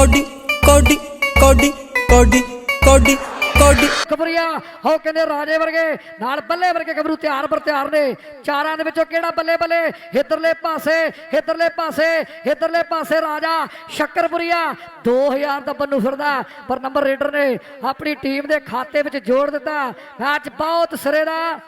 Cody ਕੋਡੀ ਕੋਡੀ ਕੋਡੀ ਕੋਡੀ ਕੋਡੀ। ਕਬਰੀਆ, ਹੋ ਕਹਿੰਦੇ ਰਾਜੇ ਵਰਗੇ, ਨਾਲ ਬੱਲੇ ਵਰਗੇ ਗੱਭਰੂ ਤਿਆਰ ਬਰ ਤਿਆਰ ਨੇ। ਚਾਰਾਂ ਦੇ ਵਿੱਚੋਂ ਕਿਹੜਾ ਬੱਲੇ ਬੱਲੇ? ਇਧਰਲੇ ਪਾਸੇ ਇਧਰਲੇ ਪਾਸੇ ਇਧਰਲੇ ਪਾਸੇ ਰਾਜਾ ਸ਼ੱਕਰਪੁਰੀਆ। 2000 ਦਾ ਬੰਨੂ ਫਿਰਦਾ, ਪਰ ਨੰਬਰ ਰੇਡਰ ਨੇ ਆਪਣੀ ਟੀਮ ਦੇ ਖਾਤੇ ਵਿੱਚ ਜੋੜ ਦਿੱਤਾ। ਮੈਚ ਬਹੁਤ ਸਿਰੇ ਦਾ।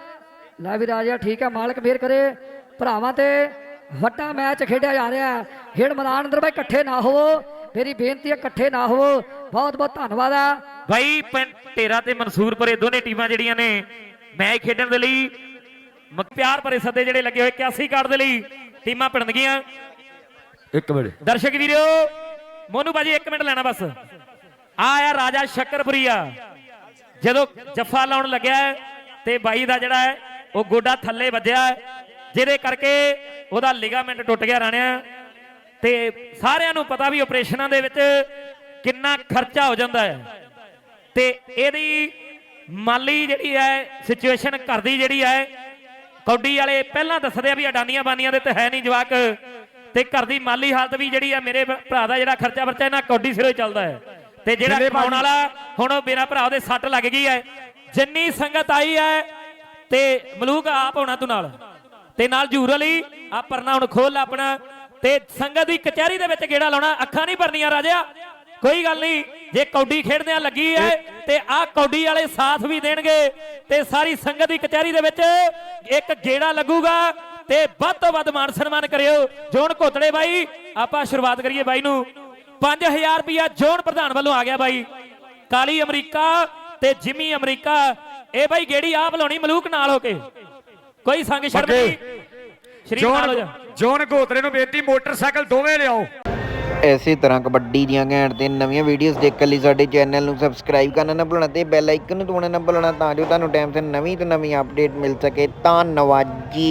ਲੈ ਵੀ ਰਾਜਾ, ਠੀਕ ਹੈ ਮਾਲਕ ਫੇਰ ਕਰੇ। ਭਰਾਵਾਂ ਤੇ ਵੱਡਾ ਮੈਚ ਖੇਡਿਆ ਜਾ ਰਿਹਾ। ਹੈ ਖੇਡ ਮੈਦਾਨ ਅੰਦਰ ਬਾਈ ਇਕੱਠੇ ਨਾ ਹੋਵੋ। ਮੇਰੀ ਬੇਨਤੀ ਹੈ ਇਕੱਠੇ ਨਾ ਹੋਵੋ। ਬਹੁਤ ਬਹੁਤ ਧੰਨਵਾਦ ਆ ਬਾਈ ਪਿੰਡ ਢੇਰਾ ਤੇ ਮਨਸੂਰਪੁਰੇ ਦੋਨੇ ਟੀਮਾਂ ਜਿਹੜੀਆਂ ਨੇ ਮੈਚ ਖੇਡਣ ਦੇ ਲਈ ਪਿਆਰ ਭਰੇ ਸੱਦੇ ਜਿਹੜੇ ਲੱਗੇ ਹੋਏ 81 ਕਾਰਡ ਦੇ ਲਈ ਟੀਮਾਂ ਪਿੰਡਗੀਆਂ ਇੱਕ ਮਿੰਟ। ਦਰਸ਼ਕ ਵੀਰੋ ਮੋਨੂ ਬਾਜੀ 1 ਮਿੰਟ ਲੈਣਾ ਬਸ। ਆ ਆਇਆ ਰਾਜਾ ਸ਼ੱਕਰਪੁਰੀਆ ਜਦੋਂ ਜੱਫਾ ਲਾਉਣ ਲੱਗਿਆ ਤੇ ਬਾਈ ਦਾ ਜਿਹੜਾ ਹੈ ਉਹ ਗੋਡਾ ਥੱਲੇ ਵੱਜਿਆ ਜਿਹਦੇ ਕਰਕੇ ਉਹਦਾ ਲਿਗਾਮੈਂਟ ਟੁੱਟ ਗਿਆ ਰਾਣਿਆ। ਤੇ ਸਾਰਿਆਂ ਨੂੰ ਪਤਾ ਵੀ ਆਪਰੇਸ਼ਨਾਂ ਦੇ ਵਿੱਚ ਕਿੰਨਾ ਖਰਚਾ ਹੋ ਜਾਂਦਾ ਹੈ। ਤੇ ਇਹਦੀ ਮਾਲੀ ਜਿਹੜੀ ਹੈ ਸਿਚੁਏਸ਼ਨ ਘਰ ਦੀ ਜਿਹੜੀ ਹੈ ਕੌਡੀ ਵਾਲੇ ਪਹਿਲਾਂ ਦੱਸਦੇ ਆ ਵੀ ਅਡਾਨੀਆਂ ਬਾਨੀਆਂ ਦੇ ਤੇ ਹੈ ਨਹੀਂ ਜਵਾਕ। ਤੇ ਘਰ ਦੀ ਮਾਲੀ ਹਾਲਤ ਵੀ ਜਿਹੜੀ ਆ ਮੇਰੇ ਭਰਾ ਦਾ ਜਿਹੜਾ ਖਰਚਾ ਵਰਚਾ ਇਹਨਾਂ ਕੌਡੀ ਸਿਰੋਂ ਚੱਲਦਾ ਹੈ। ਤੇ ਜਿਹੜਾ ਕਮਾਉਣ ਵਾਲਾ ਹੁਣ ਉਹ ਮੇਰਾ ਭਰਾ ਉਹਦੇ ਸੱਟ ਲੱਗ ਗਈ ਹੈ। ਜਿੰਨੀ ਸੰਗਤ ਆਈ ਹੈ ਤੇ ਮਲੂਕ ਆਪ ਹੋਣਾ ਤੂੰ ਨਾਲ। ਤੇ ਨਾਲ ਜੂਰ ਅਲੀ ਆ ਪਰਨਾ ਹੁਣ ਖੋਲ ਆਪਣਾ। ਤੇ ਸੰਗਤ ਦੀ ਕਚਹਿਰੀ ਦੇ ਵਿੱਚ ਗੇੜਾ ਲਾਉਣਾ ਅੱਖਾਂ ਨਹੀਂ ਭਰਨੀਆਂ ਰਾਜਾ ਕੋਈ ਗੱਲ ਨਹੀਂ ਜੇ ਕੌਡੀ ਖੇਡਦਿਆਂ ਲੱਗੀ ਹੈ ਤੇ ਆਹ ਕੌਡੀ ਵਾਲੇ ਸਾਥ ਵੀ ਦੇਣਗੇ। ਤੇ ਸਾਰੀ ਸੰਗਤ ਦੀ ਕਚਹਿਰੀ ਦੇ ਵਿੱਚ ਇੱਕ ਗੇੜਾ ਲੱਗੂਗਾ ਤੇ ਵੱਧ ਤੋਂ ਵੱਧ ਮਾਨ ਸਨਮਾਨ ਕਰਿਓ। ਜੋਨ ਕੋਤੜੇ ਬਾਈ ਆਪਾਂ ਸ਼ੁਰੂਆਤ ਕਰੀਏ ਬਾਈ ਨੂੰ। 5000 ਰੁਪਿਆ ਜੋਨ ਪ੍ਰਧਾਨ ਵੱਲੋਂ ਆ ਗਿਆ ਬਾਈ। ਕਾਲੀ ਅਮਰੀਕਾ ਤੇ ਜਿਮੀ ਅਮਰੀਕਾ। ਇਹ ਬਾਈ ਗੇੜੀ ਆਪ ਲਾਉਣੀ ਮਲੂਕ ਨਾਲ ਹੋ ਕੇ। ਕੋਈ ਸੰਗ ਸ਼ਰਮ। ਨਹੀਂ। ਸ਼ਰੀਫ ਨਾਲ ਹੋ ਜਾ। ਜੋਨ ਜੋਨ ਗੋਤਰੇ ਨੂੰ ਬੇਨਤੀ ਮੋਟਰਸਾਈਕਲ ਦੋਵੇਂ ਲਿਆਓ। ਇਸੇ ਤਰ੍ਹਾਂ ਕਬੱਡੀ ਦੀਆਂ ਘੈਂਟ ਤੇ ਨਵੀਆਂ ਵੀਡੀਓਜ਼ ਦੇਖਣ ਲਈ ਸਾਡੇ ਚੈਨਲ ਨੂੰ ਸਬਸਕ੍ਰਾਈਬ ਕਰਨਾ ਨਾ ਭੁੱਲਣਾ ਤੇ ਬੈਲ ਆਈਕਨ ਨੂੰ ਦਬਾਉਣਾ ਨਾ ਭੁੱਲਣਾ ਤਾਂ ਜੋ ਤੁਹਾਨੂੰ ਟਾਈਮ ਤੇ ਨਵੀਂ ਤੋਂ ਨਵੀਂ ਅਪਡੇਟ ਮਿਲ ਸਕੇ। ਧੰਨਵਾਦ ਜੀ।